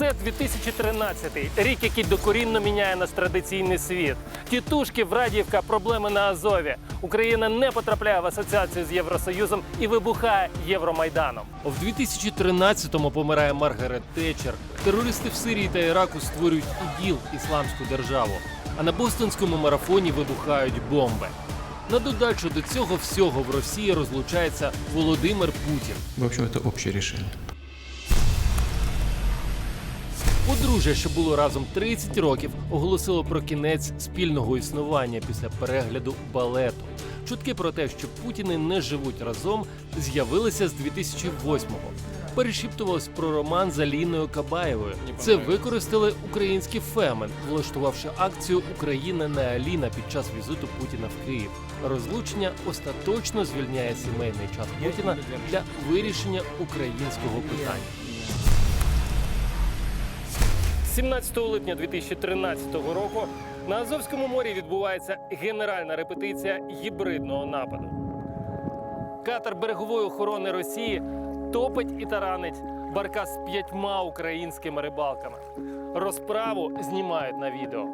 Це 2013 рік, який докорінно міняє наш традиційний світ. Тітушки, Врадіївка, проблеми на Азові. Україна не потрапляє в асоціацію з Євросоюзом і вибухає Євромайданом. В 2013-му помирає Маргарет Тетчер. Терористи в Сирії та Іраку створюють іділ ісламську державу. А на бостонському марафоні вибухають бомби. На додачу до цього всього в Росії розлучається Володимир Путін. В общем, это общее решение. Подружжя, що було разом 30 років, оголосило про кінець спільного існування після перегляду балету. Чутки про те, що Путіни не живуть разом, з'явилися з 2008-го. Перешіптувалось про роман з Аліною Кабаєвою. Це використали українські фемен, влаштувавши акцію Україна не Аліна під час візиту Путіна в Київ. Розлучення остаточно звільняє сімейний час Путіна для вирішення українського питання. 17 липня 2013 року на Азовському морі відбувається генеральна репетиція гібридного нападу. Катер берегової охорони Росії топить і таранить барка з п'ятьма українськими рибалками. Розправу знімають на відео.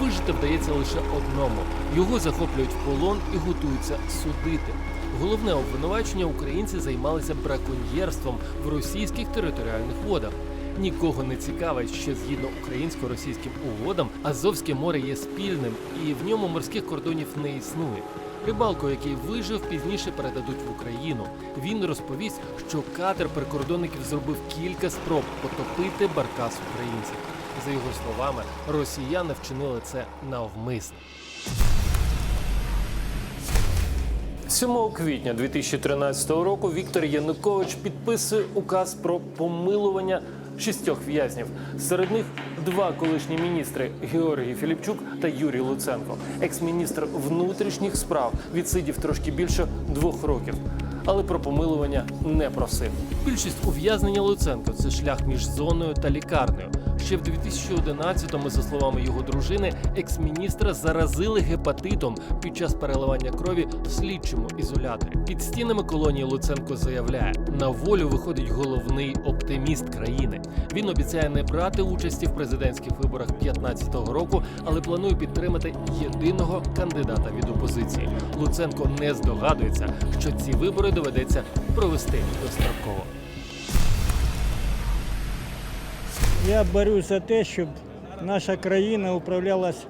Вижити вдається лише одному. Його захоплюють в полон і готуються судити. Головне обвинувачення українці займалися браконьєрством в російських територіальних водах. Нікого не цікавить, що згідно українсько-російським угодам Азовське море є спільним і в ньому морських кордонів не існує. Рибалку, який вижив, пізніше передадуть в Україну. Він розповість, що катер прикордонників зробив кілька спроб потопити баркас українців. За його словами, росіяни вчинили це навмисно. 7 квітня 2013 року Віктор Янукович підписує указ про помилування шістьох в'язнів. Серед них два колишні міністри Георгій Філіпчук та Юрій Луценко. Екс-міністр внутрішніх справ відсидів трошки більше двох років. Але про помилування не просив. Більшість ув'язнення Луценко це шлях між зоною та лікарнею. Ще в 2011-му, за словами його дружини, екс-міністра заразили гепатитом під час переливання крові в слідчому ізоляторі. Під стінами колонії Луценко заявляє, на волю виходить головний оптиміст країни. Він обіцяє не брати участі в президентських виборах 2015 року, але планує підтримати єдиного кандидата від опозиції. Луценко не здогадується, що ці вибори доведеться провести достроково. Я борюсь за те, щоб наша країна управлялась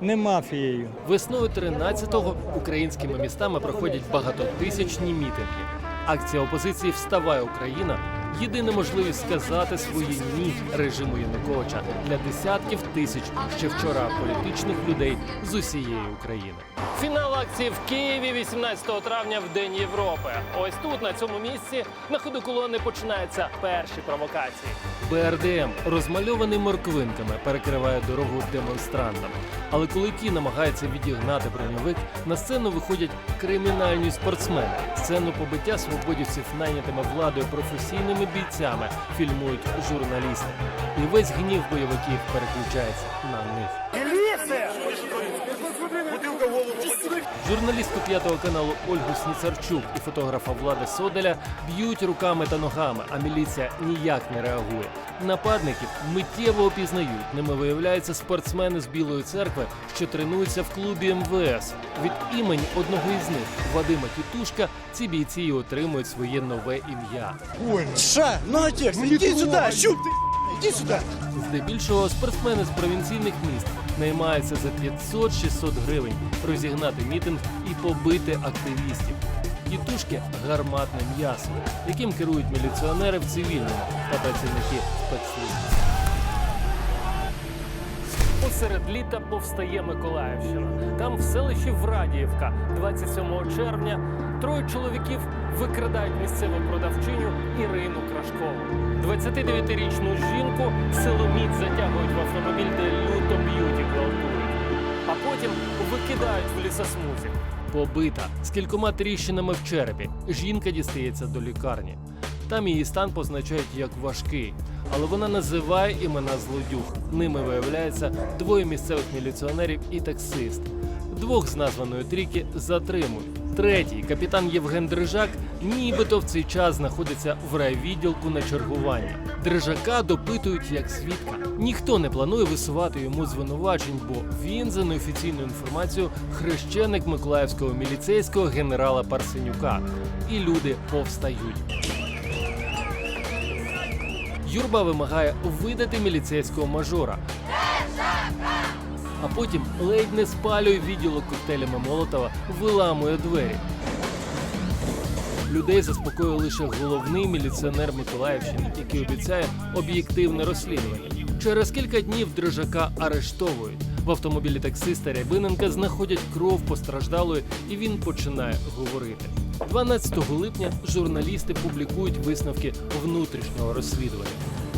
не мафією. Весною 13-го українськими містами проходять багатотисячні мітинги. Акція опозиції Вставай Україна єдина можливість сказати свої ні режиму Януковича для десятків тисяч ще вчора політичних людей з усієї України. Фінал акції в Києві 18 травня в День Європи. Ось тут, на цьому місці, на ходу колони починаються перші провокації. БРДМ, розмальований морквинками, перекриває дорогу демонстрантам. Але коли ті намагаються відігнати броньовик, на сцену виходять кримінальні спортсмени. Сцену побиття свободівців найнятими владою професійними бійцями фільмують журналісти. І весь гнів бойовиків переключається на них. Журналістку п'ятого каналу Ольгу Сніцарчук і фотографа Влада Соделя б'ють руками та ногами, а міліція ніяк не реагує. Нападників миттєво опізнають. Ними виявляються спортсмени з Білої церкви, що тренуються в клубі МВС. Від імені одного із них, Вадима Тітушка, ці бійці і отримують своє нове ім'я. Ша, ну на текст, иди сюда, щуп ты, иди сюди! Здебільшого спортсмени з провінційних міст наймаються за 500-600 гривень розігнати мітинг і побити активістів. Тітушки гарматне м'ясо, яким керують міліціонери в цивільному та працівники спецслужб. Посеред літа повстає Миколаївщина. Там в селищі Врадіївка 27 червня троє чоловіків викрадають місцеву продавчиню Ірину Крашкову. 29-річну жінку силоміць затягують в автомобіль, де люто б'ють і гвалтують. А потім викидають в лісосмузі. Побита з кількома тріщинами в черепі. Жінка дістається до лікарні. Там її стан позначають як важкий, але вона називає імена злодюг. Ними виявляється двоє місцевих міліціонерів і таксист. Двох з названої трійки затримують. Третій капітан Євген Дрижак нібито в цей час знаходиться в райвідділку на чергуванні. Держака допитують як свідка. Ніхто не планує висувати йому звинувачень, бо він, за неофіційною інформацією, хрещеник миколаївського міліцейського генерала Парсенюка. І люди повстають. Юрба вимагає видати міліцейського мажора. А потім ледь не спалює відділок коктейлями Молотова, виламує двері. Людей заспокоює лише головний міліціонер Миколаївщини, який обіцяє об'єктивне розслідування. Через кілька днів Дрижака арештовують. В автомобілі таксиста Рябиненка знаходять кров постраждалої, і він починає говорити. 12 липня журналісти публікують висновки внутрішнього розслідування.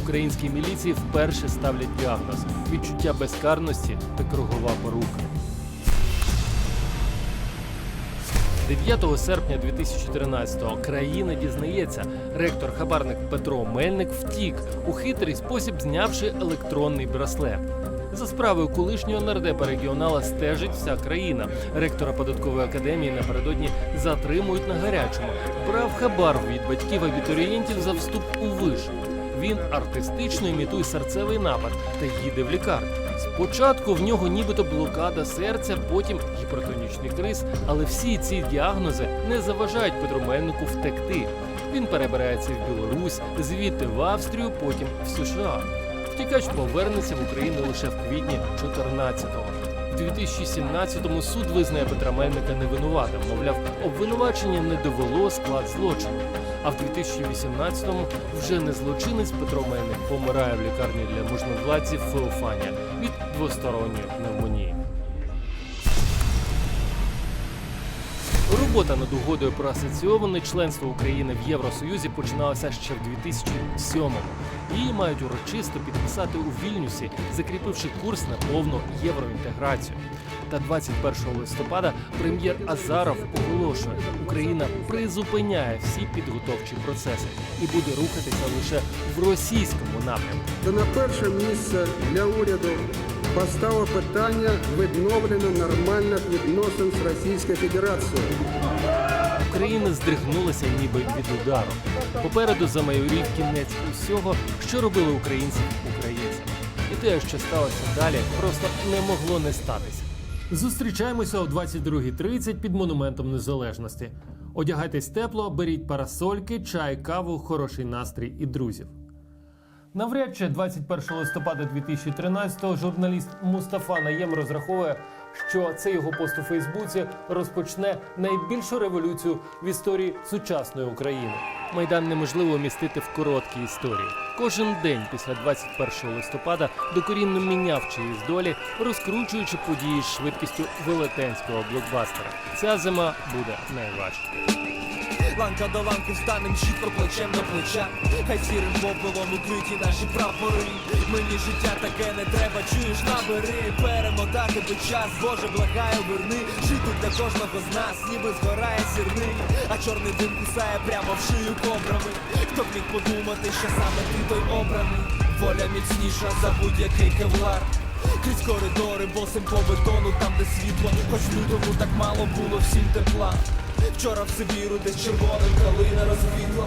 Українській міліції вперше ставлять діагноз відчуття безкарності та кругова порука. 9 серпня 2013-го країна дізнається, ректор-хабарник Петро Мельник втік у хитрий спосіб, знявши електронний браслет. За справою колишнього нардепа регіонала стежить вся країна. Ректора податкової академії напередодні затримують на гарячому. Брав хабар від батьків абітурієнтів за вступ у виш. Він артистично імітує серцевий напад та їде в лікарню. Спочатку в нього нібито блокада серця, потім гіпертонічний криз, але всі ці діагнози не заважають Петру Мельнику втекти. Він перебирається в Білорусь, звідти в Австрію, потім в США. Втікач повернеться в Україну лише в квітні 14-го. У 2017-му суд визнає Петра Мельника невинуватим. Мовляв, обвинувачення не довело склад злочину. А в 2018-му вже не злочинець Петро Мельник помирає в лікарні для можновладців Феофанія від двосторонньої пневмонії. Робота над угодою про асоційоване членство України в Євросоюзі починалася ще в 2007-му. Її мають урочисто підписати у Вільнюсі, закріпивши курс на повну євроінтеграцію. Та 21 листопада прем'єр Азаров оголошує, Україна призупиняє всі підготовчі процеси і буде рухатися лише в російському напрямку. Та на перше місце для уряду постало питання відновлення нормальних відносин з Російською Федерацією. Україна здригнулася ніби від удару. Попереду замайорів кінець усього, що робили українці українцями. І те, що сталося далі, просто не могло не статися. Зустрічаємося о 22.30 під монументом незалежності. Одягайтесь тепло, беріть парасольки, чай, каву, хороший настрій і друзів. Навряд чи 21 листопада 2013-го журналіст Мустафа Наєм розраховує, що цей його пост у Фейсбуці розпочне найбільшу революцію в історії сучасної України. Майдан неможливо вмістити в короткі історії. Кожен день після 21 листопада докорінно міняв чиїсь долі, розкручуючи події з швидкістю велетенського блокбастера. Ця зима буде найважча. Ланка до ланки встанем чітко плечем до плеча. Хай сірим попелом укриті наші прапори. Мені життя таке не треба, чуєш, набери. Перемотати би час, Боже, благаю, верни. Жити для кожного з нас, ніби згорає сірник. А чорний дим кусає прямо в шию кобрами. Хто б міг подумати, що саме ти той обраний. Воля міцніша за будь-який кевлар. Крізь коридори, босим по бетону, там де світло, хоч в лютому так мало було всім тепла. Вчора в Сибіру, десь червоним калина розквітла.